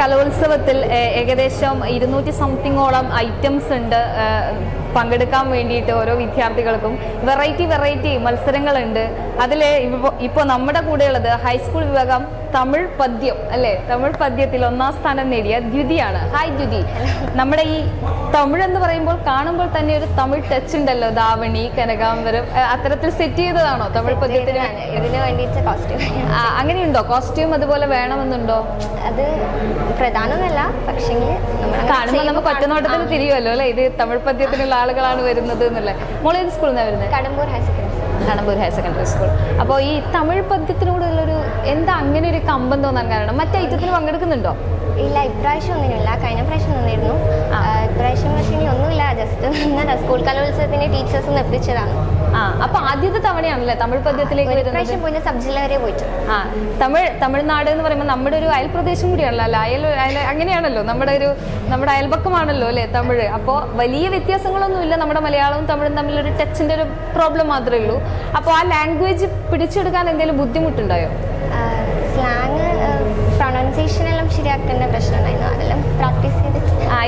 കലോത്സവത്തിൽ ഏകദേശം ഇരുന്നൂറ്റി സംതിങ്ങോളം ഐറ്റംസ് ഉണ്ട് പങ്കെടുക്കാൻ വേണ്ടിയിട്ട് ഓരോ വിദ്യാർത്ഥികൾക്കും. വെറൈറ്റി വെറൈറ്റി മത്സരങ്ങളുണ്ട്. അതിൽ ഇപ്പോൾ നമ്മുടെ കൂടെയുള്ളത് ഹൈസ്കൂൾ വിഭാഗം തമിഴ് പദ്യം അല്ലേ? തമിഴ് പദ്യത്തിൽ ഒന്നാം സ്ഥാനം നേടിയ ദ്യുതിയാണ്. ഹായ് ദ്യുതി. നമ്മുടെ ഈ തമിഴ് എന്ന് പറയുമ്പോൾ കാണുമ്പോൾ തന്നെ ഒരു തമിഴ് ടച്ച് ഉണ്ടല്ലോ. ദാവണി കനകാംബരം അത്തരത്തിൽ സെറ്റ് ചെയ്തതാണോ തമിഴ് പദ്യത്തിന്? ഇതിനാണ് ഇതിന് വേണ്ടിയിട്ട് കോസ്റ്റ്യൂം അങ്ങനെയുണ്ടോ? കോസ്റ്റ്യൂം അതുപോലെ വേണമെന്നുണ്ടോ? അത് പ്രധാനമല്ല പക്ഷേ കാണുമ്പോൾ നമുക്ക് ഒറ്റനോട്ടത്തിന് തിരിയുമല്ലോ അല്ലെ? ഇത് തമിഴ് പദ്യത്തിനുള്ള ആളുകളാണ് വരുന്നത് എന്നുള്ള മോളേത് സ്കൂളിൽ നിന്നാണ് വരുന്നത് Kadambur higher secondary Kadambur higher secondary school അപ്പോൾ ഈ തമിഴ് പദ്യത്തിനോടുള്ളൊരു എന്താ അങ്ങനെ ഒരു കമ്പം തോന്നാൻ കാരണം? മറ്റേ ഐറ്റത്തിന് പങ്കെടുക്കുന്നുണ്ടോ? ഇല്ല ഇപ്രാവശ്യം ഒന്നിനുമില്ല കഴിഞ്ഞ പ്രാവശ്യം നിന്നിരുന്നു. സ്കൂൾ കലോത്സവത്തിന് ടീച്ചേഴ്സ് നിർത്തിച്ചതാണ് ആ അപ്പൊ ആദ്യത്തെ തവണയാണല്ലേ തമിഴ് പദ്യത്തിലേക്ക് പ്രാവശ്യം പോയി സബ് ജില്ല വരെ പോയിട്ട് ആ തമിഴ് തമിഴ്നാട് എന്ന് പറയുമ്പോൾ നമ്മുടെ ഒരു അയൽ പ്രദേശം കൂടിയാണല്ലോ അല്ലെ? അയൽ അയൽ അങ്ങനെയാണല്ലോ നമ്മുടെ ഒരു നമ്മുടെ അയൽപക്കമാണല്ലോ അല്ലേ തമിഴ്? അപ്പോൾ വലിയ വ്യത്യാസങ്ങളൊന്നും ഇല്ല നമ്മുടെ മലയാളവും തമിഴും തമ്മിലൊരു ടച്ചിന്റെ ഒരു പ്രോബ്ലം മാത്രമേ ഉള്ളൂ. അപ്പോൾ ആ ലാംഗ്വേജ് പിടിച്ചെടുക്കാൻ എന്തെങ്കിലും ബുദ്ധിമുട്ടുണ്ടായോ? സ്ലാങ് പ്രൊണൗൺസിയേഷൻ എല്ലാം ശരിയാക്കേണ്ട പ്രശ്നമുണ്ടായിരുന്നു. അതെല്ലാം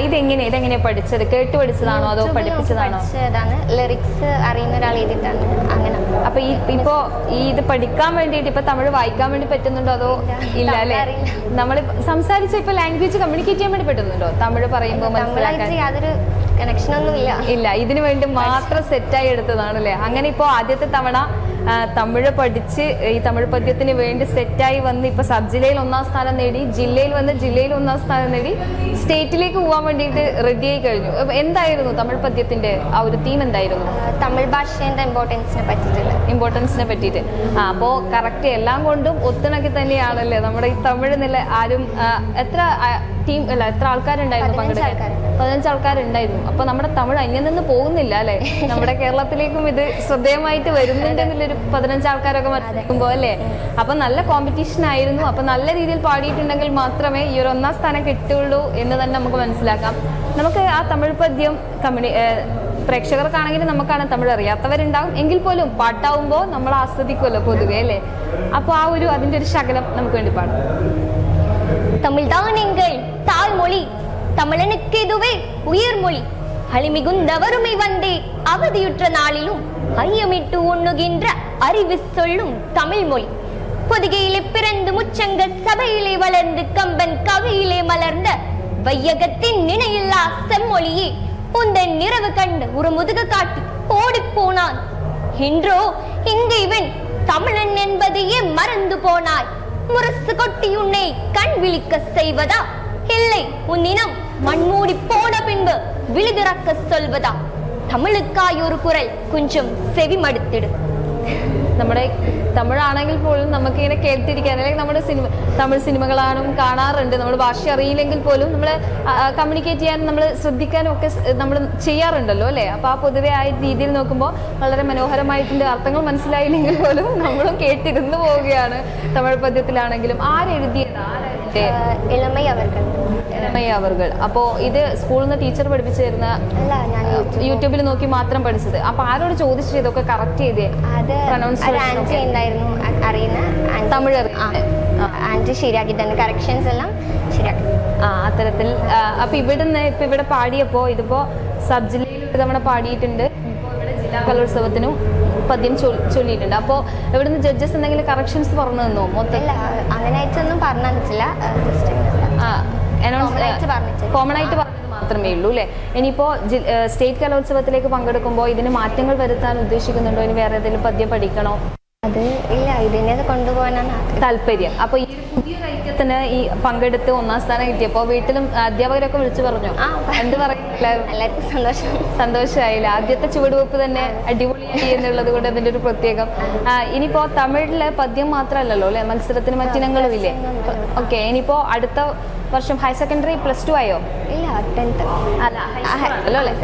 ഇതെങ്ങനെ ഇതെങ്ങനെയാ പഠിച്ചത്? കേട്ട് പഠിച്ചതാണോ? അതോ പഠിപ്പിച്ചതാണോ? പഠിച്ചതാണ്. ലിറിക്സ് അറിയുന്ന ഒരാൾ എഴുതിയിട്ടാണ്. അങ്ങനെ. അപ്പൊ ഈ ഇപ്പോ ഈ ഇത് പഠിക്കാൻ വേണ്ടിയിട്ട് ഇപ്പൊ തമിഴ് വായിക്കാൻ വേണ്ടി പറ്റുന്നുണ്ടോ അതോ ഇല്ല അല്ലെ. നമ്മൾ സംസാരിച്ച ഇപ്പൊ ലാംഗ്വേജ് കമ്മ്യൂണിക്കേറ്റ് ചെയ്യാൻ വേണ്ടി പറ്റുന്നുണ്ടോ? തമിഴ് പറയുമ്പോൾ മനസ്സിലാക്കാൻ? യാതൊരു കണക്ഷനൊന്നും ഇല്ല ഇല്ല ഇതിനു വേണ്ടി മാത്രം സെറ്റായി എടുത്തതാണ് അല്ലേ അങ്ങനെ ഇപ്പോ ആദ്യത്തെ തവണ തമിഴ് പഠിച്ച് ഈ തമിഴ് പദ്യത്തിന് വേണ്ടി സെറ്റായി വന്ന് ഇപ്പൊ സബ് ജില്ലയിൽ ഒന്നാം സ്ഥാനം നേടി ജില്ലയിൽ വന്ന് ജില്ലയിൽ ഒന്നാം സ്ഥാനം നേടി സ്റ്റേറ്റിലേക്ക് പോകാൻ വേണ്ടിയിട്ട് റെഡിയായി ആയി കഴിഞ്ഞു. അപ്പൊ എന്തായിരുന്നു തമിഴ് പദ്യത്തിന്റെ ആ ഒരു തീം എന്തായിരുന്നു? തമിഴ് ഭാഷേന്റെ ഇമ്പോർട്ടൻസിനെ പറ്റിയിട്ടുള്ള ഇമ്പോർട്ടൻസിനെ പറ്റിയിട്ട്. ആ അപ്പോൾ കറക്റ്റ് എല്ലാം കൊണ്ടും ഒത്തിണക്കി തന്നെയാണല്ലേ നമ്മുടെ ഈ തമിഴ് നില ആരും എത്ര ടീം അല്ല എത്ര ആൾക്കാരുണ്ടായിരുന്നു പങ്കെടുക്കാൻ. പതിനഞ്ച് ആൾക്കാരുണ്ടായിരുന്നു. അപ്പോൾ നമ്മുടെ തമിഴ് അന്യം നിന്ന് പോകുന്നില്ല അല്ലേ? നമ്മുടെ കേരളത്തിലേക്കും ഇത് ശ്രദ്ധേയമായിട്ട് വരുന്നുണ്ടെന്നുള്ളൊരു പതിനഞ്ച് ആൾക്കാരൊക്കെ മറക്കുമ്പോൾ അല്ലെ? അപ്പൊ നല്ല കോമ്പറ്റീഷൻ ആയിരുന്നു. അപ്പൊ നല്ല രീതിയിൽ പാടിയിട്ടുണ്ടെങ്കിൽ മാത്രമേ ഈ ഒരു ഒന്നാം സ്ഥാനം കിട്ടുള്ളൂ എന്ന് തന്നെ നമുക്ക് മനസ്സിലാക്കാം. നമുക്ക് ആ തമിഴ് പദ്യം കമ്മ്യൂണി പ്രേക്ഷകർക്കാണെങ്കിലും നമുക്കാണ് തമിഴ് അറിയാത്തവരുണ്ടാകും എങ്കിൽ പോലും പാട്ടാവുമ്പോൾ നമ്മൾ ആസ്വദിക്കുമല്ലോ പൊതുവെ അല്ലേ? അപ്പോൾ ആ ഒരു അതിന്റെ ഒരു ശകലം നമുക്ക് വേണ്ടി പാടാം. തമിഴ് താനെങ്കിൽ തായ്മൊഴി தமிழனுக்கு இதுவே உயிர்மொழி அழிமிகுந்த வறுமை வந்தே அவதியுற்ற நாளிலும் ஐயமிட்டு உண்ணுகின்ற அறிவு சொல்லும் தமிழ் மொழி. பொதிகையிலே பிறந்து முச்சங்க சபையிலே வளர்ந்து கம்பன் கவியிலே மலர்ந்த வையகத்தின் நினையில்லா செம்மொழியே உந்தன் நிறவு கண்டு ஒரு முதுக காட்டி ஓடி போனான். இன்றோ இங்கு இவன் தமிழன் என்பதையே மறந்து போனாய். முரசு கொட்டி உன்னை கண் விழிக்க செய்வதா? இல்லை உன் இனம் மண்மூடி போன பின்பு விழிதிறக்க சொல்வதா தமிழுக்காய் ஒரு குரல் கொஞ்சம் செவி മടുത്തിട് നമ്മുടെ തമിഴാണെങ്കിൽ പോലും നമുക്ക് ഇങ്ങനെ കേട്ടിരിക്കാൻ അല്ലെങ്കിൽ നമ്മുടെ സിനിമ തമിഴ് സിനിമകളാണ് കാണാറുണ്ട് നമ്മുടെ ഭാഷ അറിയില്ലെങ്കിൽ പോലും നമ്മൾ കമ്മ്യൂണിക്കേറ്റ് ചെയ്യാൻ നമ്മൾ ശ്രദ്ധിക്കാനും ഒക്കെ നമ്മൾ ചെയ്യാറുണ്ടല്ലോ അല്ലേ അപ്പൊ ആ പൊതുവെ ആ രീതിയിൽ നോക്കുമ്പോൾ വളരെ മനോഹരമായിട്ടുണ്ട് അർത്ഥങ്ങൾ മനസ്സിലായില്ലെങ്കിൽ പോലും നമ്മളും കേട്ടിരുന്നു പോവുകയാണ് തമിഴ് പദ്യത്തിലാണെങ്കിലും ആരെഴുതിയത് ആരെഴുതിയ ഇളമൈ അവർകൾ അവർകൾ അപ്പോൾ ഇത് സ്കൂളിൽ നിന്ന് ടീച്ചർ പഠിപ്പിച്ചു തരുന്ന യൂട്യൂബിൽ നോക്കി മാത്രം പഠിച്ചത്. അപ്പൊ ആരോട് ചോദിച്ചു ഇതൊക്കെ കറക്റ്റ് ചെയ്തേ. ഉണ്ടായിരുന്നു അറിയുന്ന? തമിഴ്. ആന്റി ശരിയാക്കി തന്നെ കറക്ഷൻസ് എല്ലാം ശരിയാക്കി. ആ അത്തരത്തിൽ അപ്പൊ ഇവിടുന്ന് ഇപ്പൊ ഇവിടെ പാടിയപ്പോ ഇതിപ്പോ സബ് ജില്ലയിൽ ഒരു തവണ പാടിയിട്ടുണ്ട്. ഇവിടെ ജില്ലാ കലോത്സവത്തിനും പദ്യം ചൊല്ലിയിട്ടുണ്ട്. അപ്പോ ഇവിടുന്ന് ജഡ്ജസ് എന്തെങ്കിലും കറക്ഷൻസ് പറഞ്ഞു തന്നോ? മൊത്തം? അങ്ങനെ അങ്ങനെയായിട്ടൊന്നും പറഞ്ഞു തന്നിട്ടില്ല കോമൺ ആയിട്ട് പറഞ്ഞത് മാത്രമേ ഉള്ളൂ അല്ലേ? ഇനിയിപ്പോ സ്റ്റേറ്റ് കലോത്സവത്തിലേക്ക് പങ്കെടുക്കുമ്പോൾ ഇതിന് മാറ്റങ്ങൾ വരുത്താൻ ഉദ്ദേശിക്കുന്നുണ്ടോ? ഇനി വേറെ ഏതെങ്കിലും പദ്യം പഠിക്കണോ? അത് ഇല്ല ഇതിനെ കൊണ്ടുപോകാനാണ്. താല്പര്യം. അപ്പൊ ഈ പുതിയ ഐക്യത്തിന് ഈ പങ്കെടുത്ത് ഒന്നാം സ്ഥാനം കിട്ടിയപ്പോ വീട്ടിലും അധ്യാപകരൊക്കെ വിളിച്ചു പറഞ്ഞു? എന്ത് എല്ലാവർക്കും സന്തോഷം. സന്തോഷമായില്ല ആദ്യത്തെ ചുവടുവെപ്പ് തന്നെ അടിപൊളിയായി എന്നുള്ളത് കൊണ്ട് അതിന്റെ ഒരു പ്രത്യേകം. ഇനിയിപ്പോ തമിഴിൽ പദ്യം മാത്രമല്ലല്ലോ അല്ലെ? മത്സരത്തിന് മറ്റിനങ്ങളും ഇല്ലേ ഓക്കെ ഇനിയിപ്പോ അടുത്ത വർഷം ഹയർ സെക്കൻഡറി പ്ലസ് ടു ആയോ? ഇല്ല ടെൻത്ത് അല്ല അല്ലേ?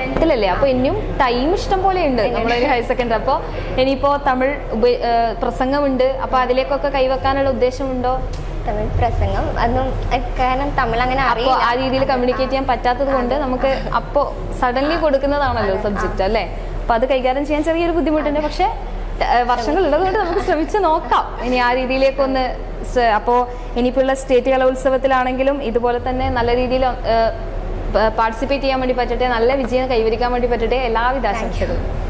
ടെൻത്തിലല്ലേ അപ്പൊ ഇനിയും ടൈം ഇഷ്ടം പോലെ ഉണ്ട്. നമ്മളൊരു ഹയർ സെക്കൻഡറി അപ്പൊ ഇനിയിപ്പോ തമിഴ് പ്രസംഗമുണ്ട്. അപ്പൊ അതിലേക്കൊക്കെ കൈവെക്കാനുള്ള ഉദ്ദേശമുണ്ടോ? തമിഴ് പ്രസംഗം. അതും കാരണം തമിഴ് അങ്ങനെ അറിയില്ല. ആ രീതിയിൽ കമ്മ്യൂണിക്കേറ്റ് ചെയ്യാൻ പറ്റാത്തത് കൊണ്ട് നമുക്ക് അപ്പോ സഡൻലി കൊടുക്കുന്നതാണല്ലോ സബ്ജക്റ്റ് അല്ലേ? അപ്പൊ അത് കൈകാര്യം ചെയ്യാൻ ചെറിയൊരു ബുദ്ധിമുട്ടുണ്ട്. പക്ഷെ വർഷങ്ങൾ ഉള്ളതുകൊണ്ട് നമുക്ക് ശ്രമിച്ച് നോക്കാം. ഇനി ആ രീതിയിലേക്കൊന്ന് അപ്പോൾ ഇനിയിപ്പോൾ സ്റ്റേറ്റ് കലോത്സവത്തിലാണെങ്കിലും ഇതുപോലെ തന്നെ നല്ല രീതിയിൽ പാർട്ടിസിപ്പേറ്റ് ചെയ്യാൻ വേണ്ടി പറ്റട്ടെ നല്ല വിജയം കൈവരിക്കാൻ വേണ്ടി പറ്റട്ടെ എല്ലാവിധ ആശംസകളും.